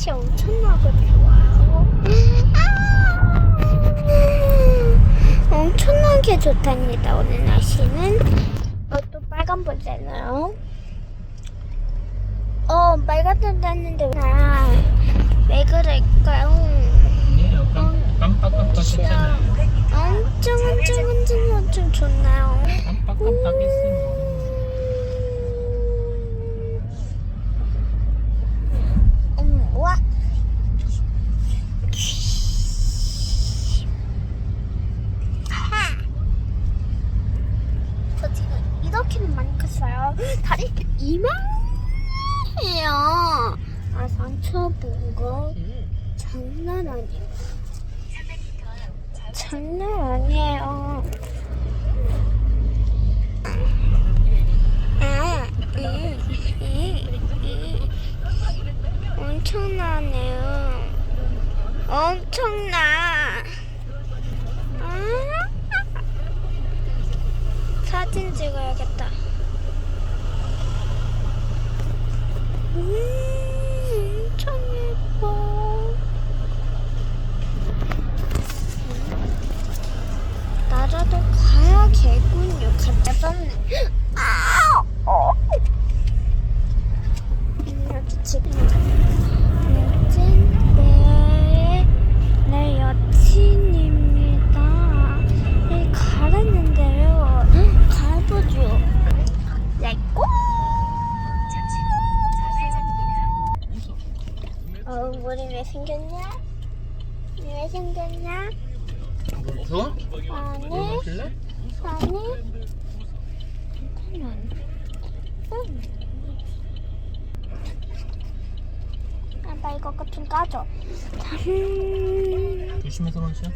날씨 엄청나게 좋아요. 아, 엄청나게 좋답니다. 오늘 날씨는 어, 또 빨간 보잖아요. 어 빨간 떴는데 아, 왜 그럴까요? 아니에요. 깜- 깜빡깜빡했잖아요. 엄청 엄청 엄청 엄청 좋나요? 깜빡깜빡했어 이렇게는 많이 컸어요. 다리 이만해요. 아 상처 본거 장난 아니에요. 장난 아니에요. 아, 음, 음, 음. 엄청나네요. 엄청나. 아, 사진 찍어야겠다. 음, 엄청 예뻐. 나라도 가야겠군요. 간다봤네. 물이 왜 생겼냐? 왜 생겼냐? 무서워? 아니, 먹을래? 아니. 아니, 응. 아빠 이거 좀 까줘. 음. 조심해서 마셔.